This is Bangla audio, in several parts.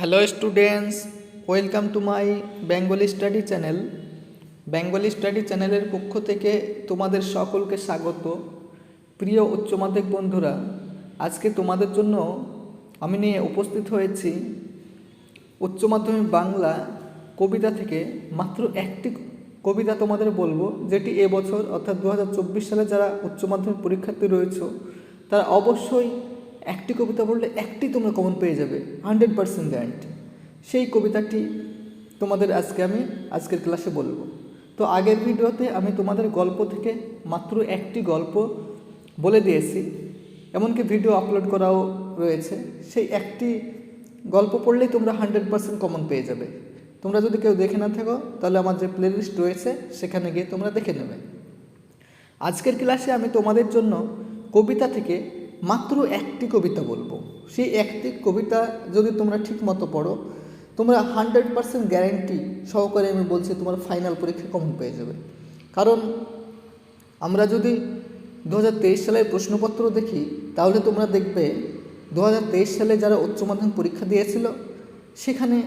Hello students welcome to my Bengali study channel Bengali study চ্যানেলের পক্ষ থেকে তোমাদের সকলকে স্বাগত। প্রিয় উচ্চ মাধ্যমিক বন্ধুরা, আজকে তোমাদের জন্য আমি নিয়ে উপস্থিত হয়েছি উচ্চ মাধ্যমিক বাংলা কবিতা থেকে। মাত্র একটি কবিতা তোমাদের বলব, যেটি এবছর অর্থাৎ দু হাজার চব্বিশ সালে যারা উচ্চ মাধ্যমিক পরীক্ষার্থী রয়েছে, তারা অবশ্যই একটি কবিতা বললে একটি তোমরা কমন পেয়ে যাবে হান্ড্রেড পার্সেন্ট গ্যারান্টি সেই কবিতাটি তোমাদের আজকে আমি আজকের ক্লাসে বলব। তো আগের ভিডিওতে আমি তোমাদের গল্প থেকে মাত্র একটি গল্প বলে দিয়েছি, এমনকি ভিডিও আপলোড করাও রয়েছে। সেই একটি গল্প পড়লেই তোমরা হান্ড্রেড পার্সেন্ট কমন পেয়ে যাবে। তোমরা যদি কেউ দেখে না থাকো, তাহলে আমার যে প্লেলিস্ট রয়েছে, সেখানে গিয়ে তোমরা দেখে নেবে। আজকের ক্লাসে আমি তোমাদের জন্য কবিতা থেকে মাত্র একটি কবিতা বলব। সেই একটি কবিতা যদি তোমরা ঠিক মতো পড়ো, তোমরা হান্ড্রেড পার্সেন্ট গ্যারেন্টি সহকারে আমি বলছি তোমার ফাইনাল পরীক্ষা কমন পেয়ে যাবে। কারণ আমরা যদি দু হাজার তেইশ সালের প্রশ্নপত্র দেখি, তাহলে তোমরা দেখবে দু হাজার তেইশ সালে যারা উচ্চ মাধ্যমিক পরীক্ষা দিয়েছিল, সেখানে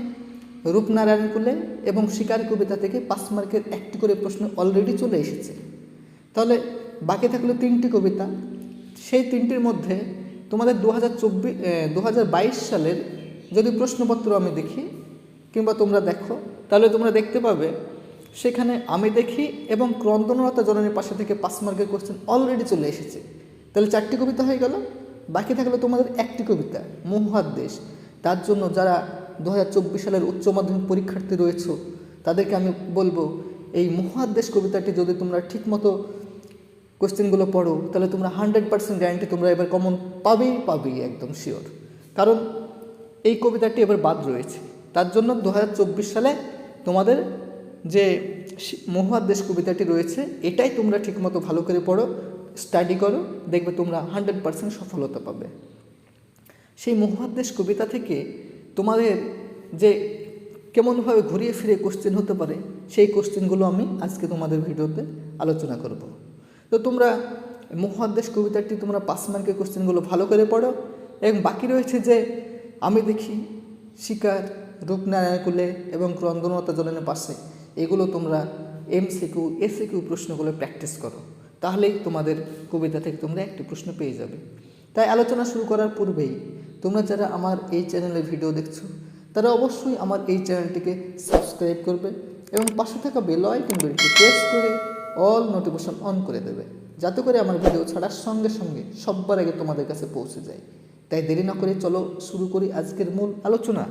রূপনারায়ণ কুলে এবং শিকার কবিতা থেকে পাঁচ মার্কের একটি করে প্রশ্ন অলরেডি চলে এসেছে। তাহলে বাকি থাকল তিনটি কবিতা। সেই তিনটির মধ্যে তোমাদের দু হাজার চব্বিশ দু সালের যদি প্রশ্নপত্র আমি দেখি কিংবা তোমরা দেখো, তাহলে তোমরা দেখতে পাবে সেখানে আমি দেখি এবং ক্রন্দনরতা জননীর পাশে থেকে পাঁচ মার্কের কোশ্চেন অলরেডি চলে এসেছে। তাহলে চারটি কবিতা হয়ে গেল, বাকি থাকল তোমাদের একটি কবিতা মহুয়ার দেশ তার জন্য যারা দু হাজার চব্বিশ সালের উচ্চ মাধ্যমিক পরীক্ষার্থী রয়েছে, তাদেরকে আমি বলব, এই মহুয়ার দেশ কবিতাটি যদি তোমরা ঠিকমতো কোশ্চেনগুলো পড়ো, তাহলে তোমরা হান্ড্রেড পার্সেন্ট গ্যারান্টি তোমরা এবার কমন পাবেই পাবেই, একদম শিওর কারণ এই কবিতাটি এবার বাদ রয়েছে। তার জন্য দু হাজার চব্বিশ সালে তোমাদের যে মহুয়ার দেশ কবিতাটি রয়েছে, এটাই তোমরা ঠিকমতো ভালো করে পড়ো স্টাডি করো, দেখবে তোমরা হান্ড্রেড পার্সেন্ট সফলতা পাবে। সেই মহুয়ার দেশ কবিতা থেকে তোমাদের যে কেমনভাবে ঘুরিয়ে ফিরে কোশ্চেন হতে পারে, সেই কোশ্চেনগুলো আমি আজকে তোমাদের ভিডিওতে আলোচনা করব। তো তোমরা মহাদেশ কবিতাটি তোমরা পাঁচ মার্কের কোশ্চেনগুলো ভালো করে পড়ো। এবং বাকি রয়েছে যে, আমি দেখি শিকার রূপনারায়ণ কুলে এবং ক্রন্দনতা জলের পাশে এগুলো তোমরা এমসিকিউ, এসিকিউ প্রশ্নগুলো প্র্যাকটিস করো। তাহলেই তোমাদের কবিতা থেকে তোমরা একটি প্রশ্ন পেয়ে যাবে। তাই আলোচনা শুরু করার পূর্বেই তোমরা যারা আমার এই চ্যানেলে ভিডিও দেখছ, তারা অবশ্যই আমার এই চ্যানেলটিকে সাবস্ক্রাইব করবে এবং পাশে থাকা বেল আইকন প্রেস করে অল নোটিফিকেশন অন করে দেবে। যাতে করে আমার ভিডিও ছাড়ার সঙ্গে সঙ্গে সব্বার আগে তোমাদের কাছে পৌঁছে যায়। তাই দেরি না করে চলো শুরু করি আজকের মূল আলোচনা।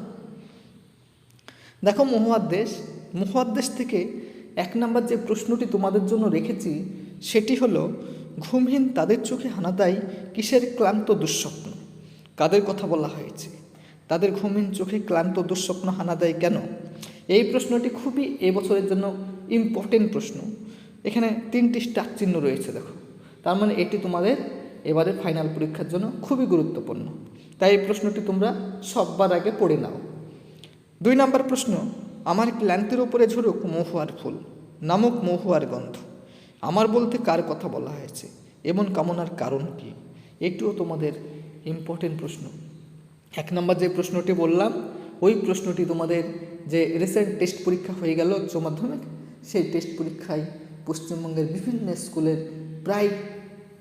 দেখো মহাদ্দেশ মহাদ্দেশ থেকে এক নম্বর যে প্রশ্নটি তোমাদের জন্য রেখেছি, সেটি হলো, ঘুমহীন তাদের চোখে হানা দেয় কিসের ক্লান্ত দুঃস্বপ্ন? কাদের কথা বলা হয়েছে? তাদের ঘুমহীন চোখে ক্লান্ত দুঃস্বপ্ন হানা দেয় কেন? এই প্রশ্নটি খুবই এবছরের জন্য ইম্পর্টেন্ট প্রশ্ন। এখানে তিনটি স্টার চিহ্ন রয়েছে, দেখো। তার মানে এটি তোমাদের এবারে ফাইনাল পরীক্ষার জন্য খুবই গুরুত্বপূর্ণ। তাই এই প্রশ্নটি তোমরা সববার আগে পড়ে নাও। দুই নম্বর প্রশ্ন, আমার ক্লান্তির ওপরে ঝরুক মহুয়ার ফুল, নামক মহুয়ার গন্ধ। আমার বলতে কার কথা বলা হয়েছে? এমন কামনার কারণ কি? এটিও তোমাদের ইম্পর্টেন্ট প্রশ্ন। এক নম্বর যে প্রশ্নটি বললাম, ওই প্রশ্নটি তোমাদের যে রিসেন্ট টেস্ট পরীক্ষা হয়ে গেল উচ্চ মাধ্যমিক, সেই টেস্ট পরীক্ষায় পশ্চিমবঙ্গের বিভিন্ন স্কুলের প্রায়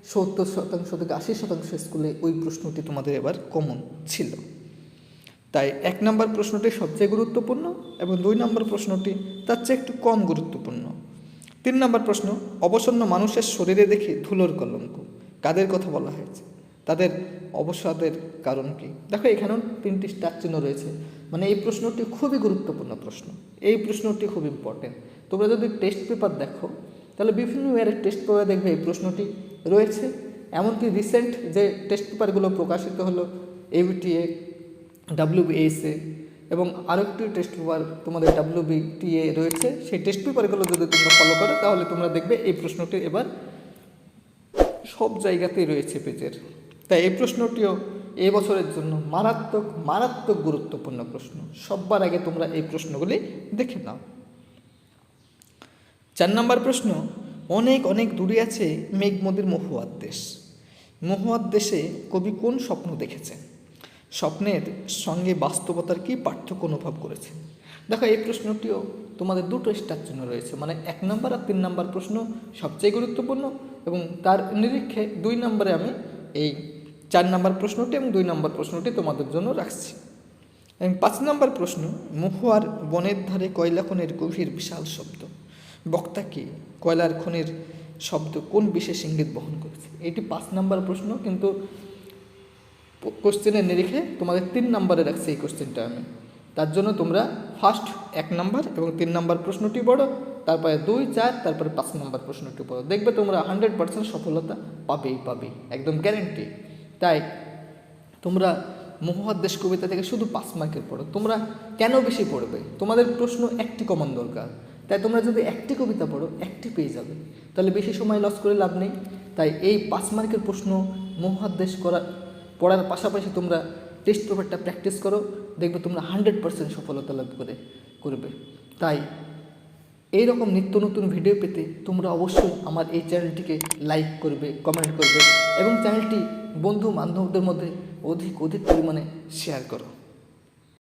সত্তর শতাংশ থেকে আশি শতাংশ স্কুলে ওই প্রশ্নটি তোমাদের এবার কমন ছিল। তাই এক নম্বর প্রশ্নটি সবচেয়ে গুরুত্বপূর্ণ এবং দুই নম্বর প্রশ্নটি তার চেয়ে একটু কম গুরুত্বপূর্ণ। তিন নম্বর প্রশ্ন, অবসন্ন মানুষের শরীরে দেখি ধুলোর কলঙ্ক। কাদের কথা বলা হয়েছে? তাদের অবসাদের কারণ কি? দেখো, এখানেও তিনটি স্টার চিহ্ন রয়েছে। মানে এই প্রশ্নটি খুবই গুরুত্বপূর্ণ প্রশ্ন। এই প্রশ্নটি খুব ইম্পর্টেন্ট তোমরা যদি টেস্ট পেপার দেখো তাহলে বিভিন্ন ইয়ারের টেস্ট পেপারে দেখবে এই প্রশ্নটি রয়েছে। এমনকি রিসেন্ট যে টেস্ট পেপারগুলো প্রকাশিত হলো এবিটিএ ডাব্লিউবিএসএ এবং আরেকটি টেস্ট পেপার তোমাদের ডাব্লিউবিটিএ রয়েছে, সেই টেস্ট পেপারগুলো যদি তোমরা ফলো করো, তাহলে তোমরা দেখবে এই প্রশ্নটি এবার সব জায়গাতেই রয়েছে পেজের। তাই এই প্রশ্নটিও এই বছরের জন্য মারাত্মক মারাত্মক গুরুত্বপূর্ণ প্রশ্ন। সববার আগে তোমরা এই প্রশ্নগুলি দেখে নাও। চার নম্বর প্রশ্ন, অনেক অনেক দূরে আছে মেঘমদের মহুয়ার দেশ। মহুয়ার দেশে কবি কোন স্বপ্ন দেখেছেন? স্বপ্নের সঙ্গে বাস্তবতার কি পার্থক্য অনুভব করেছে দেখো, এই প্রশ্নটিও তোমাদের দুটো স্টার চিহ্ন রয়েছে। মানে এক নম্বর আর তিন নম্বর প্রশ্ন সবচেয়ে গুরুত্বপূর্ণ এবং তার নিরীক্ষে দুই নম্বরে আমি এই চার নম্বর প্রশ্নটি এবং দুই নম্বর প্রশ্নটি তোমাদের জন্য রাখছি। এবং পাঁচ নম্বর প্রশ্ন, মহুয়ার বনের ধারে কয়লা খনির গভীর বিশাল শব্দ। বক্তা কি? কয়লার খনির শব্দ কোন বিশেষ ইঙ্গিত বহন করেছে? এটি পাঁচ নাম্বার প্রশ্ন, কিন্তু কোশ্চেনের নিরিখে তোমাদের তিন নম্বরে রাখছি এই কোশ্চেনটা আমি। তার জন্য তোমরা ফার্স্ট এক নম্বর এবং তিন নম্বর প্রশ্নটি পড়ো, তারপরে দুই, চার, তারপরে পাঁচ নম্বর প্রশ্নটি পড়ো। দেখবে তোমরা হান্ড্রেড পার্সেন্ট সফলতা পাবেই পাবেই, একদম গ্যারেন্টি তাই তোমরা মহুয়ার দেশ কবিতা থেকে শুধু পাঁচ মার্কের পড়ো। তোমরা কেন বেশি পড়বে? তোমাদের প্রশ্ন একটি কমন দরকার। তাই তোমরা যদি একটি কবিতা পড়ো, একটি পেয়ে যাবে। তাহলে বেশি সময় লস করে লাভ নেই। তাই এই পাঁচ মার্কের প্রশ্ন মহুয়ার দেশ করা পড়ার পাশাপাশি তোমরা টেস্ট পেপারটা প্র্যাকটিস করো। দেখবে তোমরা হান্ড্রেড পার্সেন্ট সফলতা লাভ করে, করবে। তাই এই রকম নিত্য নতুন ভিডিও পেতে তোমরা অবশ্যই আমার এই চ্যানেলটিকে লাইক করবে কমেন্ট করবে এবং চ্যানেলটি বন্ধু বান্ধবদের মধ্যে অধিক অধিক পরিমাণে শেয়ার করো।